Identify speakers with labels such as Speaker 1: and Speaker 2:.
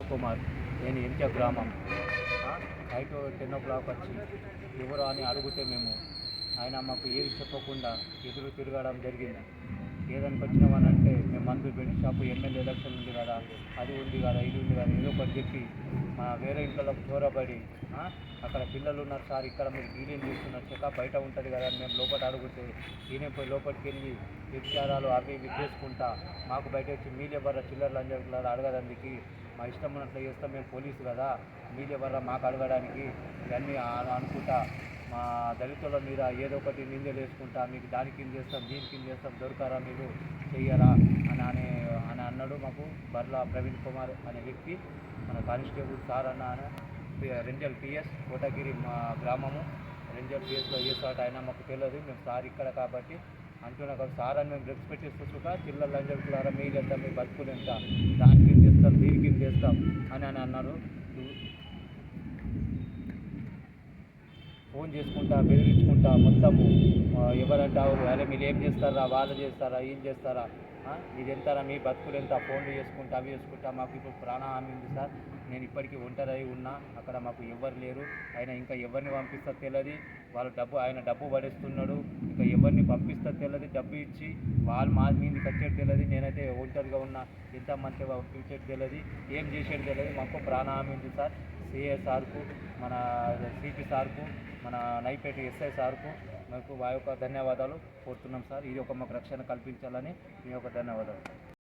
Speaker 1: కుమార్. నేను ఎంచ గ్రామం. Night ten ఓ clock వచ్చి ఎవరు అని అడిగితే మేము ఆయన మాకు ఏది చెప్పకుండా ఎదురు తిరగడం జరిగింది. ఏదానికి వచ్చినామని అంటే మేము మందు బెల్ట్ షాపు ఎమ్మెల్యే ఎలక్షన్ ఉంది కదా అది ఉంది కదా ఇది ఉంది కదా ఏదో ఒకటి చెప్పి వేరే ఇంట్లో చోరబడి అక్కడ పిల్లలు ఉన్నారు సార్ ఇక్కడ మీరు క్లీన్ చేస్తున్నారు చెక్క బయట ఉంటుంది కదా అని మేము లోపల అడుగుతే ఈయన పోయి లోపలికి వెళ్ళి విచారాలు అవి ఇవి చేసుకుంటా మాకు బయట వచ్చి మీడియా బర్ర చిల్లర్లు అని చెప్పి అడగడానికి. మా ఇష్టం ఉన్నట్లు చేస్తాం మేము పోలీసు కదా మీడియా బర్ర మాకు అడగడానికి ఇవన్నీ అనుకుంటా. మా దళితుల మీద ఏదో ఒకటి నిందలు వేసుకుంటా మీకు దానికి కింద చేస్తాం దీనికి కింద చేస్తాం దొరకారా మీరు చెయ్యరా? అని అనే అని అన్నాడు మాకు బర్లా ప్రవీణ్ కుమార్ అనే వ్యక్తి. మన కానిస్టేబుల్ సార్ అన్న రెంజల్ పిఎస్ కోటగిరి మా గ్రామము. రెంజల్ పిఎస్లో ఏ సార్ అయినా మాకు తెలియదు మేము సార్ ఇక్కడ కాబట్టి అంటున్నా కదా సార్ అని మేము రెస్పెక్ట్ చేసుకుంటా పిల్లలు అని చెప్తున్నారా మీరు ఎంత మీ బతుకులు ఎంత దానికి ఏం చేస్తాం దీనికి ఏం చేస్తాం అని అని అన్నారు. ఫోన్ చేసుకుంటా బెదిరించుకుంటా మొత్తము. ఎవరంటావు అరే మీరు ఏం చేస్తారా? వాళ్ళు చేస్తారా? ఏం చేస్తారా? ఇది ఎంతరా మీ బతుకులు ఎంత ఫోన్లు చేసుకుంటా అవి చేసుకుంటా మాకు ఇప్పుడు ప్రాణహాని ఉంది సార్. నేను ఇప్పటికీ ఒంటరి ఉన్నా. అక్కడ మాకు ఎవరు లేరు. ఆయన ఇంకా ఎవరిని పంపిస్తా తెలియదు వాళ్ళు డబ్బు ఆయన డబ్బు పడేస్తున్నాడు. ఇంకా ఎవరిని పంపిస్తా తెలియదు డబ్బు ఇచ్చి వాళ్ళు మా మీదకి వచ్చేది తెలియదు నేనైతే ఒంటరిగా ఉన్నా. ఎంత మంచిగా పంపించేది తెలియదు ఏం చేసేది తెలియదు మాకు ప్రాణహాని ఉంది సార్. సిఏ సార్కు మన సిపి సార్కు మన నైపేట ఎస్ఐ సార్కు మాకు వారి యొక్క ధన్యవాదాలు కోరుతున్నాం సార్. ఇది ఒక మాకు రక్షణ కల్పించాలని మీ యొక్క ధన్యవాదాలు.